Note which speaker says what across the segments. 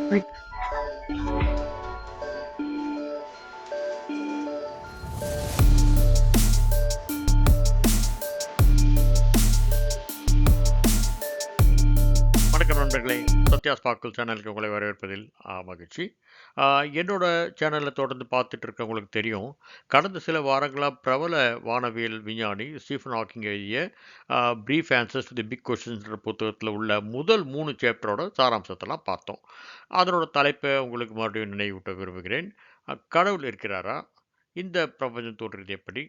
Speaker 1: வணக்கம் சத்யா ஸ்பார்க்கிள் சேனலுக்கு உங்களை வரவேற்பதில் மகிழ்ச்சி. என்னோட சேனலை தொடர்ந்து பார்த்துட்டு இருக்கவங்களுக்கு தெரியும் கடந்த சில வாரங்களாக பிரபல வானவியல் விஞ்ஞானி ஸ்டீஃபன் ஹாக்கிங் எழுதிய ப்ரீஃப் ஆன்சர்ஸ் தி பிக் கொஷின்ஸ்ன்ற புத்தகத்தில் உள்ள முதல் மூணு சேப்டரோட சாராம்சத்தெல்லாம் பார்த்தோம். அதனோட தலைப்பை உங்களுக்கு மறுபடியும் நினைவூட்ட விரும்புகிறேன். கடவுள் இருக்கிறாரா? இந்த பிரபஞ்சம் தோன்றியது எப்படி?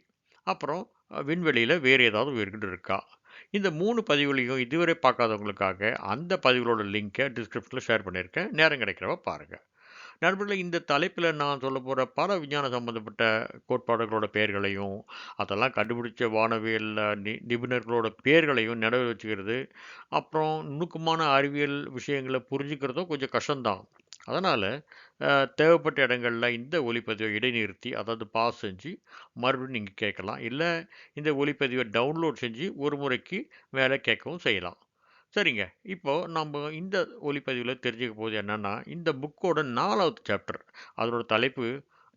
Speaker 1: அப்புறம் விண்வெளியில் வேறு ஏதாவது உயிர்கள் இருக்கா? இந்த மூணு பதிவுகளையும் இதுவரை பார்க்காதவங்களுக்காக அந்த பதிவுகளோட லிங்க்கை டிஸ்கிரிப்ஷனில் ஷேர் பண்ணியிருக்கேன். நேரம் கிடைக்கிறவ பாருங்கள் நண்பர்களே இந்த தலைப்பில் நான் சொல்ல போகிற பல விஞ்ஞான சம்மந்தப்பட்ட கோட்பாடுகளோட பெயர்களையும் அதெல்லாம் கண்டுபிடிச்ச வானவியல் நி நிபுணர்களோட பெயர்களையும் நினைவு வச்சுக்கிறது. அப்புறம் நுணுக்கமான அறிவியல் விஷயங்களை புரிஞ்சுக்கிறதும் கொஞ்சம் கஷ்டம்தான். அதனால் தேவைப்பட்ட இடங்களில் இந்த ஒலிப்பதிவை இடைநிறுத்தி அதாவது பாஸ் செஞ்சு மறுபடியும் நீங்கள் கேட்கலாம். இல்லை இந்த ஒலிப்பதிவை டவுன்லோட் செஞ்சு ஒரு முறைக்கு மேலே கேட்கவும் செய்யலாம். சரிங்க. இப்போது நம்ம இந்த ஒலிப்பதிவில் தெரிஞ்சுக்க போது என்னன்னா இந்த புக்கோட நாலாவது சாப்டர் அதோட தலைப்பு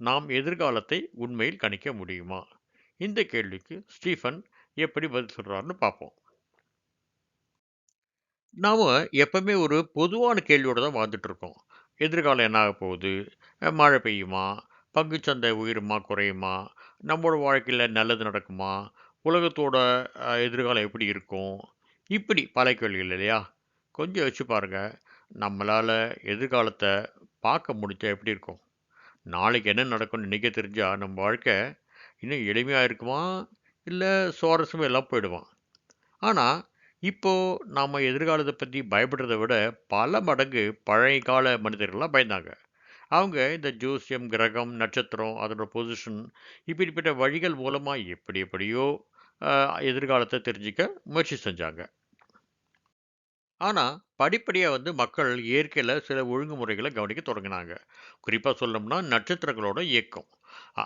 Speaker 1: நாம் எதிர்காலத்தை உண்மையில் கணிக்க முடியுமா? இந்த கேள்விக்கு ஸ்டீஃபன் எப்படி பதில் சொல்கிறாருன்னு பார்ப்போம். நாம் எப்பவுமே ஒரு பொதுவான கேள்வியோடு தான் வாழ்ந்துட்டுருக்கோம் எதிர்காலம் என்ன ஆக போகுது மழை பெய்யுமா? பங்குச்சந்தை உயிருமா குறையுமா? நம்மளோட வாழ்க்கையில் நல்லது நடக்குமா? உலகத்தோட எதிர்காலம் எப்படி இருக்கும்? இப்படி பல கேள்விகள் இல்லையா? கொஞ்சம் வச்சு பாருங்க. நம்மளால் எதிர்காலத்தை பார்க்க முடிஞ்சால் எப்படி இருக்கும்? நாளைக்கு என்ன நடக்கும்னு நினைக்க தெரிஞ்சால் நம்ம வாழ்க்கை இன்னும் எளிமையாக இருக்குமா? இல்லை சுவாரஸ்யமாக எல்லாம் போயிடுவான் ஆனால் இப்போ நாம் எதிர்காலத்தை பற்றி பயப்படுறதை விட பல மடங்கு பழைய கால மனிதர்கள்லாம் பயந்தாங்க. அவங்க இந்த ஜோசியம் கிரகம் நட்சத்திரம் அதோட பொசிஷன் இப்படிப்பட்ட வழிகள் மூலமாக எப்படி எப்படியோ எதிர்காலத்தை தெரிஞ்சுக்க முயற்சி செஞ்சாங்க. ஆனால் படிப்படியாக வந்து மக்கள் இயற்கையில் சில ஒழுங்குமுறைகளை கவனிக்க தொடங்கினாங்க. குறிப்பாக சொல்லணும்னா நட்சத்திரங்களோட இயக்கம்.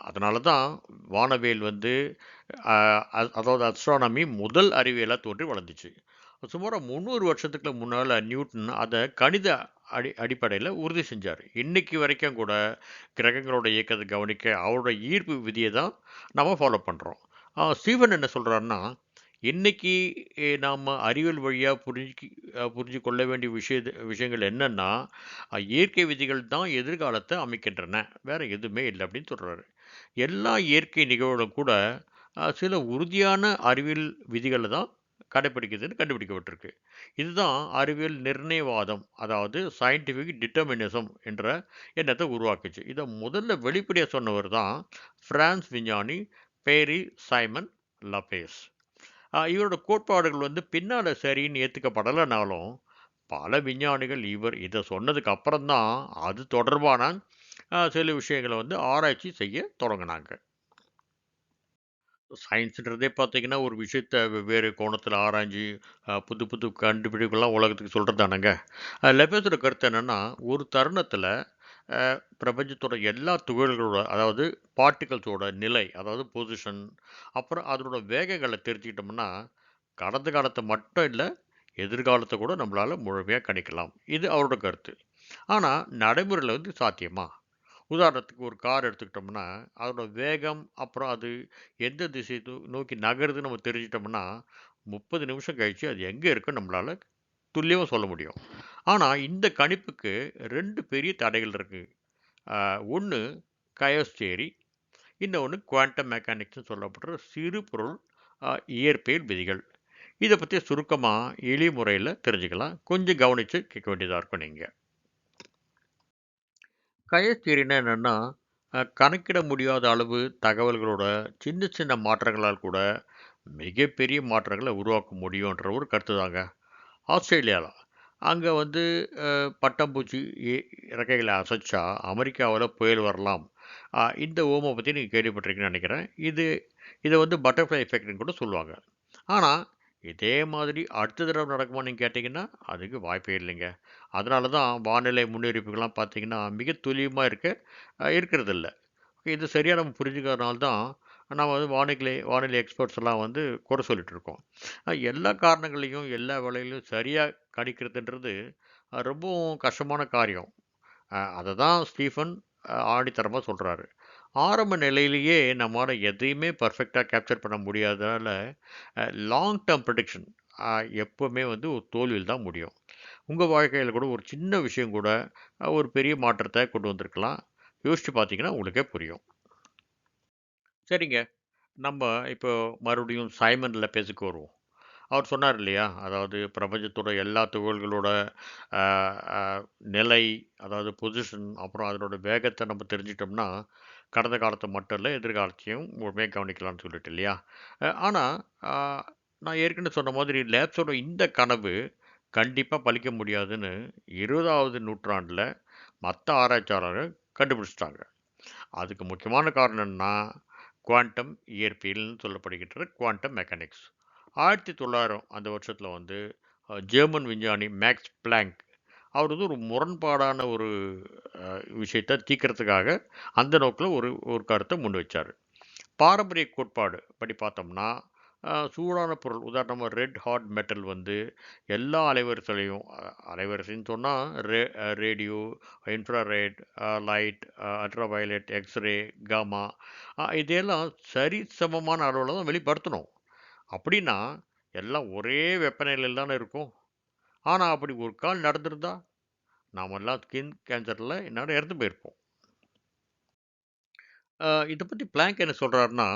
Speaker 1: அதனால தான் வானவியல் வந்து அதாவது அஸ்ட்ரானமி முதல் அறிவியலாக தோன்றி வளர்ந்துச்சு. சுமார் முந்நூறு வருஷத்துக்கு முன்னால் நியூட்டன் அதை கணித அடி அடிப்படையில் உறுதி செஞ்சார். இன்றைக்கி வரைக்கும் கூட கிரகங்களோட இயக்கத்தை கவனிக்க அவரோட ஈர்ப்பு விதியை தான் நம்ம ஃபாலோ பண்ணுறோம் ஸ்டீவன் என்ன சொல்கிறாருன்னா இன்னைக்கு நாம் அறிவியல் வழியாக புரிஞ்சு புரிஞ்சு கொள்ள வேண்டிய விஷய விஷயங்கள் என்னென்னா இயற்கை விதிகள் தான் எதிர்காலத்தை அமைக்கின்றன. வேறு எதுவுமே இல்லை அப்படின்னு சொல்கிறாரு எல்லா இயற்கை நிகழ்வுகளும் கூட சில உறுதியான அறிவியல் விதிகளை தான் கடைப்பிடிக்குதுன்னு கண்டுபிடிக்கப்பட்டிருக்கு. இதுதான் அறிவியல் நிர்ணயவாதம் அதாவது சயின்டிஃபிக் டிட்டர்மினிசம் என்ற எண்ணத்தை உருவாக்குச்சு. இதை முதல்ல வெளிப்படையாக சொன்னவர் தான் பிரான்ஸ் விஞ்ஞானி பேரி சைமன் லபேஸ் இவரோட கோட்பாடுகள் வந்து பின்னால் சரின்னு ஏற்றுக்கப்படலைனாலும் பல விஞ்ஞானிகள் இவர் இதை சொன்னதுக்கு அப்புறம்தான் அது தொடர்பான சில விஷயங்களை வந்து ஆராய்ச்சி செய்ய தொடங்கினாங்க. சயின்ஸுன்றதே பார்த்தீங்கன்னா ஒரு விஷயத்த வெவ்வேறு கோணத்தில் ஆராய்ஞ்சு புது புது கண்டுபிடிப்புகள்லாம் உலகத்துக்கு சொல்கிறதானங்க லெபேஸோட கருத்து என்னென்னா ஒரு தருணத்தில் பிரபஞ்சத்தோட எல்லா துகள்களோட அதாவது பார்ட்டிகல்ஸோட நிலை அதாவது பொசிஷன் அப்புறம் அதனோட வேகங்களை தெரிஞ்சுக்கிட்டோம்னா கடந்த காலத்தை மட்டும் இல்லை எதிர்காலத்தை கூட நம்மளால் முழுமையாக கணிக்கலாம். இது அவரோட கருத்து. ஆனால் நடைமுறையில் வந்து சாத்தியமா? உதாரணத்துக்கு ஒரு கார் எடுத்துக்கிட்டோம்னா அதோட வேகம் அப்புறம் அது எந்த திசை நோக்கி நகருதுன்னு நம்ம தெரிஞ்சிட்டோம்னா முப்பது நிமிஷம் கழிச்சு அது எங்கே இருக்குன்னு நம்மளால துல்லியமாக சொல்ல முடியும். ஆனால் இந்த கணிப்புக்கு ரெண்டு பெரிய தடைகள் இருக்குது ஒன்று கயோஸ்டேரி இன்னொன்று குவாண்டம் மெக்கானிக்ஸ்னு சொல்லப்படுற சிறு பொருள் இயற்பியல் விதிகள். இதை பற்றி சுருக்கமாக எளிய முறையில் தெரிஞ்சுக்கலாம். கொஞ்சம் கவனித்து கேட்க வேண்டியதாக இருக்கும் நீங்கள் கயஸ்தீரினா என்னென்னா கணக்கிட முடியாத அளவு தகவல்களோட சின்ன சின்ன மாற்றங்களால் கூட மிகப்பெரிய மாற்றங்களை உருவாக்க முடியுன்ற ஒரு கருத்து தாங்க. ஆஸ்திரேலியாவில் அங்கே வந்து பட்டம்பூச்சி இ- இறக்கைகளை அசைச்சா அமெரிக்காவில் புயல் வரலாம். இந்த ஓமை பற்றி நீங்கள் கேள்விப்பட்டிருக்கீங்கன்னு நினைக்கிறேன். இது இதை வந்து பட்டர்ஃப்ளை எஃபெக்ட்னு கூட சொல்லுவாங்க. ஆனால் இதே மாதிரி அடுத்த தடவை நடக்குமா நீங்கள் கேட்டிங்கன்னா அதுக்கு வாய்ப்பே இல்லைங்க. அதனால தான் வானிலை முன்னெறிப்புகள்லாம் பார்த்திங்கன்னா மிக துல்லியமாக இருக்க இருக்கிறதில்ல. இது சரியாக நம்ம புரிஞ்சுக்கிறதுனால தான் நம்ம வந்து வானிலை வானிலை எக்ஸ்பர்ட்ஸ் எல்லாம் வந்து குறை சொல்லிட்டு இருக்கோம். எல்லா காரணங்களையும் எல்லா வேலையிலையும் சரியாக கணிக்கிறதுன்றது ரொம்பவும் கஷ்டமான காரியம். அதை தான் ஸ்டீஃபன் ஆணித்தரமாக சொல்கிறாரு ஆரம்ப நிலையிலேயே நம்மளால் எதையுமே பர்ஃபெக்டாக கேப்சர் பண்ண முடியாதனால லாங் டேர்ம் ப்ரடிக்ஷன் எப்போவுமே வந்து ஒரு தோல்வியில் தான் முடியும். உங்கள் வாழ்க்கையில் கூட ஒரு சின்ன விஷயம் கூட ஒரு பெரிய மாற்றத்தை கொண்டு வந்திருக்கலாம். யோசிச்சு பார்த்தீங்கன்னா உங்களுக்கே புரியும். சரிங்க. நம்ம இப்போ மறுபடியும் சைமனில் பேசிக்க வருவோம். அவர் சொன்னார் இல்லையா? அதாவது பிரபஞ்சத்தோட எல்லா துகள்களோட நிலை அதாவது பொசிஷன் அப்புறம் அதனோட வேகத்தை நம்ம தெரிஞ்சிட்டோம்னா கடந்த காலத்தை மட்டும் இல்லை எதிர்காலத்தையும் முழுமையாக கவனிக்கலாம்னு சொல்லிட்டு இல்லையா? ஆனால் நான் ஏற்கனவே சொன்ன மாதிரி லேப்ஸோட இந்த கனவு கண்டிப்பாக பலிக்க முடியாதுன்னு இருபதாவது நூற்றாண்டில் மற்ற ஆராய்ச்சியாளர்கள் கண்டுபிடிச்சிட்டாங்க. அதுக்கு முக்கியமான காரணம் என்னன்னா குவாண்டம் இயற்பியல்னு சொல்லப்படுகின்ற குவாண்டம் மெக்கானிக்ஸ். ஆயிரத்தி தொள்ளாயிரம் அந்த வருஷத்தில் வந்து ஜெர்மன் விஞ்ஞானி மேக்ஸ் பிளாங்க் அவர் வந்து ஒரு முரண்பாடான ஒரு விஷயத்தை தீக்கிறதுக்காக அந்த நோக்கில் ஒரு ஒரு கருத்தை முன் வச்சார். பாரம்பரிய கோட்பாடு படி பார்த்தோம்னா சூடான பொருள். உதாரணமாக ரெட் ஹாட் மெட்டல் வந்து எல்லா அலைவரிசையும் அலைவரிசைன்னு சொன்னால் ray radio infrared light ultraviolet X-ray gamma இதெல்லாம் சரி சமமான அளவில் தான் வெளிப்படுத்தணும். அப்படின்னா எல்லாம் ஒரே வெப்பநிலையில் தானே இருக்கும். ஆனால் அப்படி ஒரு கால் நடந்திருந்தா நாமெல்லாம் ஸ்கின் கேன்சரில் என்னோட இறந்து போயிருப்போம். இதை பற்றி பிளாங்க் என்ன சொல்கிறாருன்னா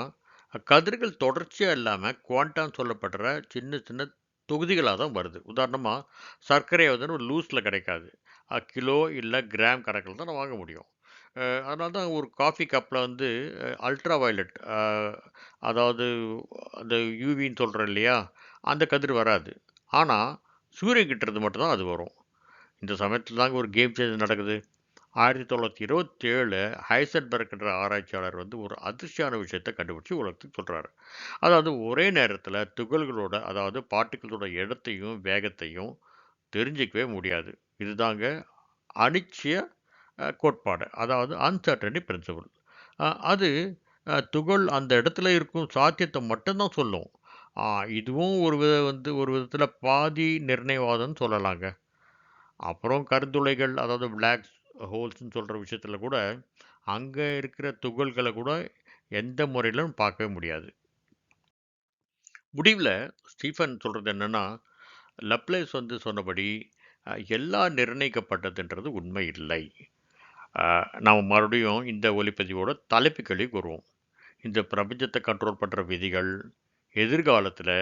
Speaker 1: கதிர்கள் தொடர்ச்சியாக இல்லாமல் குவாண்டான்னு சொல்லப்படுற சின்ன சின்ன தொகுதிகளாக தான் வருது. உதாரணமாக சர்க்கரை வந்து ஒரு லூஸில் கிடைக்காது. கிலோ இல்லை கிராம் கணக்கில் தான் நான் வாங்க முடியும். அதனால தான் ஒரு காஃபி கப்பில் வந்து அல்ட்ரா வயலட் அதாவது அந்த யூவின்னு சொல்கிறோம் இல்லையா அந்த கதிர் வராது. ஆனால் சூரியன் கிட்டறது மட்டும்தான் அது வரும். இந்த சமயத்தில் தாங்க ஒரு கேம் சேஞ்ச் நடக்குது. ஆயிரத்தி தொள்ளாயிரத்தி இருபத்தி ஏழு ஹைசன்பர்க் என்ற ஆராய்ச்சியாளர் வந்து ஒரு அதிர்ச்சியான விஷயத்தை கண்டுபிடிச்சி உலகத்துக்கு சொல்கிறாரு அதாவது ஒரே நேரத்தில் துகள்களோட அதாவது பாட்டுகளோட இடத்தையும் வேகத்தையும் தெரிஞ்சிக்கவே முடியாது. இதுதாங்க அனிச்சய கோட்பாடு அதாவது அன்சர்டனி பிரின்சிபல் அது துகள் அந்த இடத்துல இருக்கும் சாத்தியத்தை மட்டும்தான் சொல்லும். இதுவும் ஒரு வித வந்து ஒரு விதத்தில் பாதி நிர்ணயவாதம்னு சொல்லலாங்க. அப்புறம் கருந்துளைகள் அதாவது பிளாக் ஹோல்ஸ்னு சொல்கிற விஷயத்தில் கூட அங்கே இருக்கிற துகள்களை கூட எந்த முறையிலும் பார்க்கவே முடியாது. முடிவில் ஸ்டீஃபன் சொல்கிறது என்னென்னா லப்லேஸ் வந்து சொன்னபடி எல்லாம் நிர்ணயிக்கப்பட்டதுன்றது உண்மை இல்லை. நாம் மறுபடியும் இந்த ஒலிப்பதிவோட தலைப்புகளை கூறுவோம். இந்த பிரபஞ்சத்தை கண்ட்ரோல் பண்ணுற விதிகள் எதிர்காலத்தில்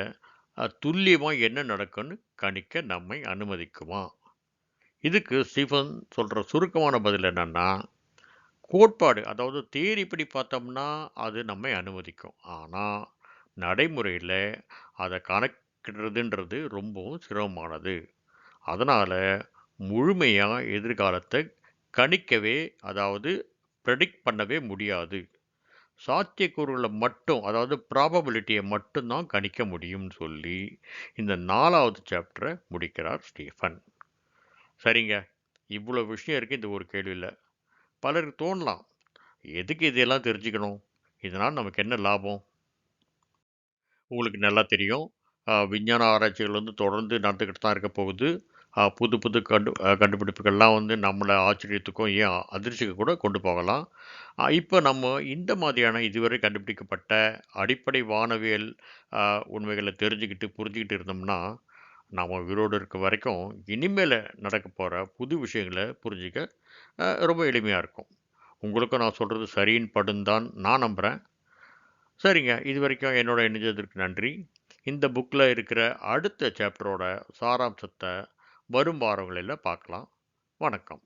Speaker 1: துல்லியமாக என்ன நடக்கும்னு கணிக்க நம்மை அனுமதிக்குமா? இதுக்கு ஸ்டீஃபன் சொல்கிற சுருக்கமான பதில் என்னென்னா கோட்பாடு அதாவது தேரி இப்படி பார்த்தோம்னா அது நம்மை அனுமதிக்கும். ஆனால் நடைமுறையில் அதை கணக்கிடுறதுன்றது ரொம்பவும் சிரமமானது. அதனால் முழுமையாக எதிர்காலத்தை கணிக்கவே அதாவது ப்ரெடிக்ட் பண்ணவே முடியாது. சாத்தியக்கூறுகளை மட்டும் அதாவது ப்ராபபிலிட்டியை மட்டும்தான் கணிக்க முடியும்னு சொல்லி இந்த நாலாவது சாப்டரை முடிக்கிறார் ஸ்டீஃபன். சரிங்க. இவ்வளோ விஷயம் இருக்குது இந்த ஒரு கேள்வியில் பலருக்கு தோணலாம். எதுக்கு இதையெல்லாம் தெரிஞ்சுக்கணும்? இதனால் நமக்கு என்ன லாபம்? உங்களுக்கு நல்லா தெரியும். விஞ்ஞான ஆராய்ச்சிகள் வந்து தொடர்ந்து நடந்துக்கிட்டு தான் இருக்க போகுது. புது புது கண்டு கண்டுபிடிப்புகள்லாம் வந்து நம்மளை ஆச்சரியத்துக்கும் ஏன் அதிர்ச்சிக்கு கூட கொண்டு போகலாம். இப்போ நம்ம இந்த மாதிரியான இதுவரை கண்டுபிடிக்கப்பட்ட அடிப்படை வானவியல் உண்மைகளை தெரிஞ்சுக்கிட்டு புரிஞ்சுக்கிட்டு இருந்தோம்னா நாம் உயிரோடு இருக்க வரைக்கும் இனிமேல் நடக்க போகிற புது விஷயங்களை புரிஞ்சிக்க ரொம்ப எளிமையாக இருக்கும். உங்களுக்கும் நான் சொல்கிறது சரின்னு படுந்தான் நான் நம்புகிறேன் சரிங்க. இது வரைக்கும் என்னோட இணைஞ்சதற்கு நன்றி. இந்த புக்கில் இருக்கிற அடுத்த சாப்டரோட சாராம்சத்தை வரும் வாரங்களில் பார்க்கலாம். வணக்கம்.